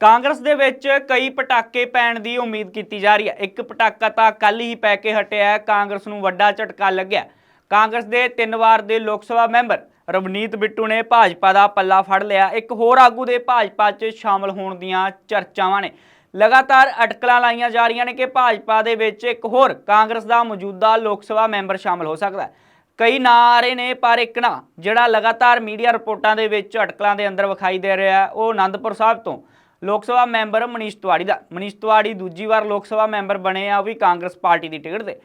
ਕਾਂਗਰਸ ਦੇ ਵਿੱਚ ਕਈ ਪਟਾਕੇ ਪੈਣ ਦੀ ਉਮੀਦ ਕੀਤੀ ਜਾ ਰਹੀ ਹੈ। ਇੱਕ ਪਟਾਕਾ ਤਾਂ ਕੱਲ ਹੀ ਪੈ ਕੇ ਹਟਿਆ ਕਾਂਗਰਸ ਨੂੰ ਵੱਡਾ ਝਟਕਾ ਲੱਗਿਆ ਕਾਂਗਰਸ ਦੇ ਤਿੰਨ ਵਾਰ ਦੇ ਲੋਕ ਸਭਾ ਮੈਂਬਰ ਰਵਨੀਤ ਬਿੱਟੂ ਨੇ ਭਾਜਪਾ ਦਾ ਪੱਲਾ ਫੜ ਲਿਆ। ਇੱਕ ਹੋਰ ਆਗੂ ਦੇ ਭਾਜਪਾ 'ਚ ਸ਼ਾਮਲ ਹੋਣ ਦੀਆਂ ਚਰਚਾਵਾਂ ਨੇ। ਲਗਾਤਾਰ ਅਟਕਲਾਂ ਲਾਈਆਂ ਜਾ ਰਹੀਆਂ ਨੇ ਕਿ ਭਾਜਪਾ ਦੇ ਵਿੱਚ ਇੱਕ ਹੋਰ ਕਾਂਗਰਸ ਦਾ ਮੌਜੂਦਾ ਲੋਕ ਸਭਾ ਮੈਂਬਰ ਸ਼ਾਮਲ ਹੋ ਸਕਦਾ ਹੈ। ਕਈ ਨਾਂ ਆ ਰਹੇ ਨੇ, ਪਰ ਇੱਕ ਨਾ ਜਿਹੜਾ ਲਗਾਤਾਰ ਮੀਡੀਆ ਰਿਪੋਰਟਾਂ ਦੇ ਵਿੱਚ ਅਟਕਲਾਂ ਦੇ ਅੰਦਰ ਵਿਖਾਈ ਦੇ ਰਿਹਾ ਉਹ ਆਨੰਦਪੁਰ ਸਾਹਿਬ ਤੋਂ ਲੋਕ ਸਭਾ ਮੈਂਬਰ ਮਨੀਸ਼ ਤਿਵਾੜੀ ਦਾ। ਮਨੀਸ਼ ਤਿਵਾੜੀ ਦੂਜੀ ਵਾਰ ਲੋਕ ਸਭਾ ਮੈਂਬਰ ਬਣੇ ਆ, ਉਹ ਵੀ ਕਾਂਗਰਸ ਪਾਰਟੀ ਦੀ ਟਿਕਟ ਤੇ।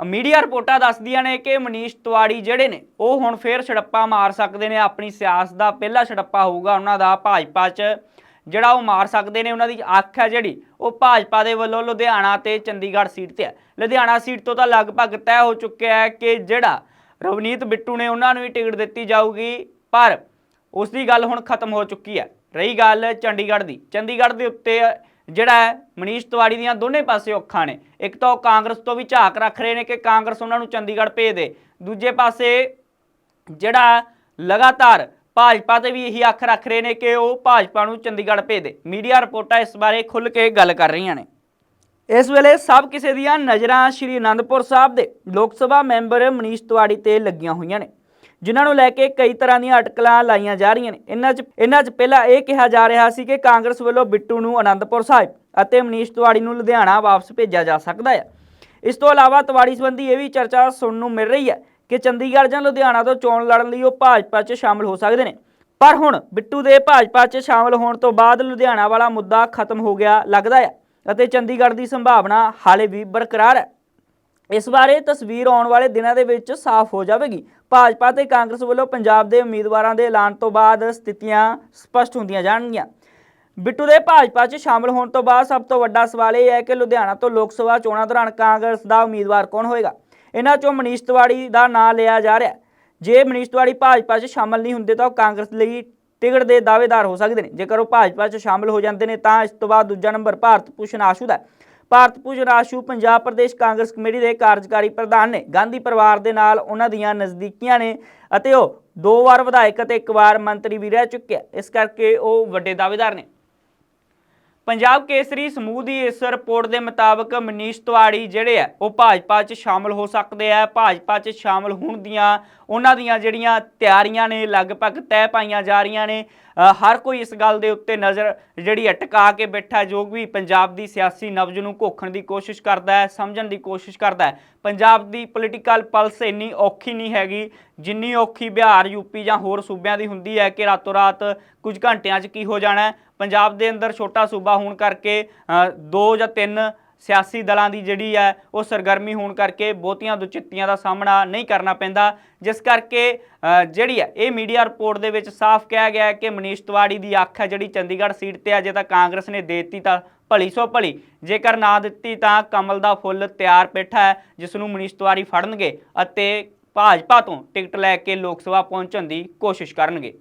ਮੀਡੀਆ ਰਿਪੋਰਟਾਂ ਦੱਸਦੀਆਂ ਨੇ ਕਿ ਮਨੀਸ਼ ਤਿਵਾੜੀ ਜਿਹੜੇ ਨੇ, ਉਹ ਹੁਣ ਫੇਰ ਛੜੱਪਾ ਮਾਰ ਸਕਦੇ ਨੇ, ਆਪਣੀ ਸਿਆਸਤ ਦਾ ਪਹਿਲਾ ਛੜੱਪਾ ਹੋਊਗਾ ਉਹਨਾਂ ਦਾ ਭਾਜਪਾ 'ਚ। ਜਿਹੜਾ ਉਹ ਮਾਰ ਸਕਦੇ ਨੇ, ਉਹਨਾਂ ਦੀ ਅੱਖ ਹੈ ਜਿਹੜੀ, ਉਹ ਭਾਜਪਾ ਦੇ ਵੱਲੋਂ ਲੁਧਿਆਣਾ ਤੇ ਚੰਡੀਗੜ੍ਹ ਸੀਟ ਤੇ ਹੈ। ਲੁਧਿਆਣਾ ਸੀਟ ਤੋਂ ਤਾਂ ਲਗਭਗ ਤੈਅ ਹੋ ਚੁੱਕਿਆ ਹੈ ਕਿ ਜਿਹੜਾ ਰਵਨੀਤ ਬਿੱਟੂ ਨੇ ਉਹਨਾਂ ਨੂੰ ਹੀ ਟਿਕਟ ਦਿੱਤੀ ਜਾਊਗੀ, ਪਰ ਉਸ ਦੀ ਗੱਲ ਹੁਣ ਖਤਮ ਹੋ ਚੁੱਕੀ ਹੈ। ਰਹੀ ਗੱਲ ਚੰਡੀਗੜ੍ਹ ਦੀ। ਚੰਡੀਗੜ੍ਹ ਦੇ ਉੱਤੇ ਜਿਹੜਾ ਹੈ, ਮਨੀਸ਼ ਤਿਵਾੜੀ ਦੀਆਂ ਦੋਨੇ ਪਾਸੇ ਔਖਾਂ ਨੇ। ਇੱਕ ਤਾਂ ਉਹ ਕਾਂਗਰਸ ਤੋਂ ਵੀ ਝਾਕ ਰੱਖ ਰਹੇ ਨੇ ਕਿ ਕਾਂਗਰਸ ਉਹਨਾਂ ਨੂੰ ਚੰਡੀਗੜ੍ਹ ਭੇਜ ਦੇ। ਦੂਜੇ ਪਾਸੇ ਜਿਹੜਾ ਲਗਾਤਾਰ ਭਾਜਪਾ ਤੇ ਵੀ ਇਹੀ ਅੱਖ ਰੱਖ ਰਹੇ ਨੇ ਕਿ ਉਹ ਭਾਜਪਾ ਨੂੰ ਚੰਡੀਗੜ੍ਹ ਭੇਜ ਦੇ। ਮੀਡੀਆ ਰਿਪੋਰਟਾਂ ਇਸ ਬਾਰੇ ਖੁੱਲ੍ਹ ਕੇ ਗੱਲ ਕਰ ਰਹੀਆਂ ਨੇ। ਇਸ ਵੇਲੇ ਸਭ ਕਿਸੇ ਦੀਆਂ ਨਜ਼ਰਾਂ ਸ਼੍ਰੀ ਅਨੰਦਪੁਰ ਸਾਹਿਬ ਦੇ। ਲੋਕ ਸਭਾ ਮੈਂਬਰ ਮਨੀਸ਼ ਤਿਵਾੜੀ ਤੇ ਲੱਗੀਆਂ ਹੋਈਆਂ ਨੇ। ਜਿਨ੍ਹਾਂ ਨੂੰ ਲੈ ਕੇ ਕਈ ਤਰ੍ਹਾਂ ਦੀਆਂ ਅਟਕਲਾਂ ਲਾਈਆਂ ਜਾ ਰਹੀਆਂ ਨੇ। ਇਹਨਾਂ 'ਚ ਇਹਨਾਂ 'ਚ ਪਹਿਲਾਂ ਇਹ ਕਿਹਾ ਜਾ ਰਿਹਾ ਸੀ ਕਿ ਕਾਂਗਰਸ ਵੱਲੋਂ ਬਿੱਟੂ ਨੂੰ ਅਨੰਦਪੁਰ ਸਾਹਿਬ ਅਤੇ ਮਨੀਸ਼ ਤਿਵਾੜੀ ਨੂੰ ਲੁਧਿਆਣਾ ਵਾਪਸ ਭੇਜਿਆ ਜਾ ਸਕਦਾ ਹੈ ਇਸ ਤੋਂ ਇਲਾਵਾ ਤਿਵਾੜੀ ਸੰਬੰਧੀ ਇਹ ਵੀ ਚਰਚਾ ਸੁਣਨ ਨੂੰ ਮਿਲ ਰਹੀ ਹੈ ਕਿ ਚੰਡੀਗੜ੍ਹ ਜਾਂ ਲੁਧਿਆਣਾ ਤੋਂ ਚੋਣ ਲੜਨ ਲਈ ਉਹ ਭਾਜਪਾ 'ਚ ਸ਼ਾਮਲ ਹੋ ਸਕਦੇ ਨੇ। ਪਰ ਹੁਣ ਬਿੱਟੂ ਦੇ ਭਾਜਪਾ 'ਚ ਸ਼ਾਮਲ ਹੋਣ ਤੋਂ ਬਾਅਦ ਲੁਧਿਆਣਾ ਵਾਲਾ ਮੁੱਦਾ ਖਤਮ ਹੋ ਗਿਆ ਲੱਗਦਾ ਹੈ ਅਤੇ ਚੰਡੀਗੜ੍ਹ ਦੀ ਸੰਭਾਵਨਾ ਹਾਲੇ ਵੀ ਬਰਕਰਾਰ ਹੈ। ਇਸ ਬਾਰੇ ਤਸਵੀਰ ਆਉਣ ਵਾਲੇ ਦਿਨਾਂ ਦੇ ਵਿੱਚ ਸਾਫ਼ ਹੋ ਜਾਵੇਗੀ। ਭਾਜਪਾ ਤੇ ਕਾਂਗਰਸ ਵੱਲੋਂ ਪੰਜਾਬ ਦੇ ਉਮੀਦਵਾਰਾਂ ਦੇ ਐਲਾਨ ਤੋਂ ਬਾਅਦ ਸਥਿਤੀਆਂ ਸਪਸ਼ਟ ਹੁੰਦੀਆਂ ਜਾਣਗੀਆਂ। ਬਿੱਟੂ ਦੇ ਭਾਜਪਾ 'ਚ ਸ਼ਾਮਲ ਹੋਣ ਤੋਂ ਬਾਅਦ ਸਭ ਤੋਂ ਵੱਡਾ ਸਵਾਲ ਇਹ ਹੈ ਕਿ ਲੁਧਿਆਣਾ ਤੋਂ ਲੋਕ ਸਭਾ ਚੋਣਾਂ ਦੌਰਾਨ ਕਾਂਗਰਸ ਦਾ ਉਮੀਦਵਾਰ ਕੌਣ ਹੋਏਗਾ? ਇਹਨਾਂ 'ਚੋਂ ਮਨੀਸ਼ ਤਿਵਾੜੀ ਦਾ ਨਾਂ ਲਿਆ ਜਾ ਰਿਹਾ ਜੇ ਮਨੀਸ਼ ਤਿਵਾੜੀ ਭਾਜਪਾ 'ਚ ਸ਼ਾਮਲ ਨਹੀਂ ਹੁੰਦੇ ਤਾਂ ਉਹ ਕਾਂਗਰਸ ਲਈ ਟਿਕਟ ਦੇ ਦਾਅਵੇਦਾਰ ਹੋ ਸਕਦੇ ਨੇ। ਜੇਕਰ ਉਹ ਭਾਜਪਾ 'ਚ ਸ਼ਾਮਲ ਹੋ ਜਾਂਦੇ ਨੇ ਤਾਂ ਇਸ ਤੋਂ ਬਾਅਦ ਦੂਜਾ ਨੰਬਰ ਭਾਰਤ ਭੂਸ਼ਣ ਆਸ਼ੂ ਦਾ ਭਾਰਤ ਭੂਸ਼ਣ ਆਸ਼ੂ ਪੰਜਾਬ ਪ੍ਰਦੇਸ਼ ਕਾਂਗਰਸ ਕਮੇਟੀ ਦੇ ਕਾਰਜਕਾਰੀ ਪ੍ਰਧਾਨ ਨੇ ਗਾਂਧੀ ਪਰਿਵਾਰ ਦੇ ਨਾਲ ਉਹਨਾਂ ਦੀਆਂ ਨਜ਼ਦੀਕੀਆਂ ਨੇ ਅਤੇ ਉਹ ਦੋ ਵਾਰ ਵਿਧਾਇਕ ਅਤੇ ਇੱਕ ਵਾਰ ਮੰਤਰੀ ਵੀ ਰਹਿ ਚੁੱਕਿਆ ਇਸ ਕਰਕੇ ਉਹ ਵੱਡੇ ਦਾਅਵੇਦਾਰ ਨੇ। ਪੰਜਾਬ ਕੇਸਰੀ ਸਮੂਹ ਦੀ ਇਸ ਰਿਪੋਰਟ ਦੇ ਮੁਤਾਬਕ ਮਨੀਸ਼ ਤਿਵਾੜੀ ਜਿਹੜੇ ਆ, ਉਹ ਭਾਜਪਾ 'ਚ ਸ਼ਾਮਲ ਹੋ ਸਕਦੇ ਆ। ਭਾਜਪਾ 'ਚ ਸ਼ਾਮਲ ਹੋਣ ਦੀਆਂ ਉਹਨਾਂ ਦੀਆਂ ਜਿਹੜੀਆਂ ਤਿਆਰੀਆਂ ਨੇ, ਲਗਭਗ ਤੈਅ ਪਾਈਆਂ ਜਾ ਰਹੀਆਂ ਨੇ। ਹਰ ਕੋਈ ਇਸ ਗੱਲ ਦੇ ਉੱਤੇ ਨਜ਼ਰ ਜਿਹੜੀ ਅਟਕਾ ਕੇ ਬੈਠਾ ਜੋ ਵੀ ਪੰਜਾਬ ਦੀ ਸਿਆਸੀ ਨਬਜ਼ ਨੂੰ ਘੋਖਣ ਦੀ ਕੋਸ਼ਿਸ਼ ਕਰਦਾ ਹੈ, ਸਮਝਣ ਦੀ ਕੋਸ਼ਿਸ਼ ਕਰਦਾ ਹੈ। ਪੰਜਾਬ ਦੀ ਪੋਲੀਟੀਕਲ ਪਲਸ ਇੰਨੀ ਔਖੀ ਨਹੀਂ ਹੈਗੀ, ਜਿੰਨੀ ਔਖੀ ਬਿਹਾਰ ਯੂਪੀ ਜਾਂ ਹੋਰ ਸੂਬਿਆਂ ਦੀ ਹੁੰਦੀ ਹੈ ਕਿ ਰਾਤੋਂ ਰਾਤ ਕੁਝ ਘੰਟਿਆਂ 'ਚ ਕੀ ਹੋ ਜਾਣਾ ਪੰਜਾਬ ਦੇ ਅੰਦਰ ਛੋਟਾ ਸੂਬਾ ਹੋਣ ਕਰਕੇ ਦੋ ਜਾਂ ਤਿੰਨ ਸਿਆਸੀ ਦਲਾਂ ਦੀ ਜਿਹੜੀ ਹੈ, ਉਹ ਸਰਗਰਮੀ ਹੋਣ ਕਰਕੇ ਬਹੁਤੀਆਂ ਦੁਚਿੱਤੀਆਂ ਦਾ ਸਾਹਮਣਾ ਨਹੀਂ ਕਰਨਾ ਪੈਂਦਾ। ਜਿਸ ਕਰਕੇ ਜਿਹੜੀ ਹੈ, ਇਹ ਮੀਡੀਆ ਰਿਪੋਰਟ ਦੇ ਵਿੱਚ ਸਾਫ਼ ਕਿਹਾ ਗਿਆ ਹੈ ਕਿ ਮਨੀਸ਼ ਤਿਵਾੜੀ ਦੀ ਅੱਖ ਹੈ ਜਿਹੜੀ ਚੰਡੀਗੜ੍ਹ ਸੀਟ ਤੇ ਅਜੇ ਤਾਂ ਕਾਂਗਰਸ ਨੇ ਦੇ ਦਿੱਤੀ ਤਾਂ ਭਲੀ ਸੋ ਭਲੀ। ਜੇਕਰ ਨਾ ਦਿੱਤੀ ਤਾਂ ਕਮਲ ਦਾ ਫੁੱਲ ਤਿਆਰ ਬੈਠਾ ਹੈ, ਜਿਸ ਨੂੰ ਮਨੀਸ਼ ਤਿਵਾੜੀ ਫੜਨਗੇ ਅਤੇ ਭਾਜਪਾ ਤੋਂ ਟਿਕਟ ਲੈ ਕੇ ਲੋਕ ਸਭਾ ਪਹੁੰਚਣ ਦੀ ਕੋਸ਼ਿਸ਼ ਕਰਨਗੇ।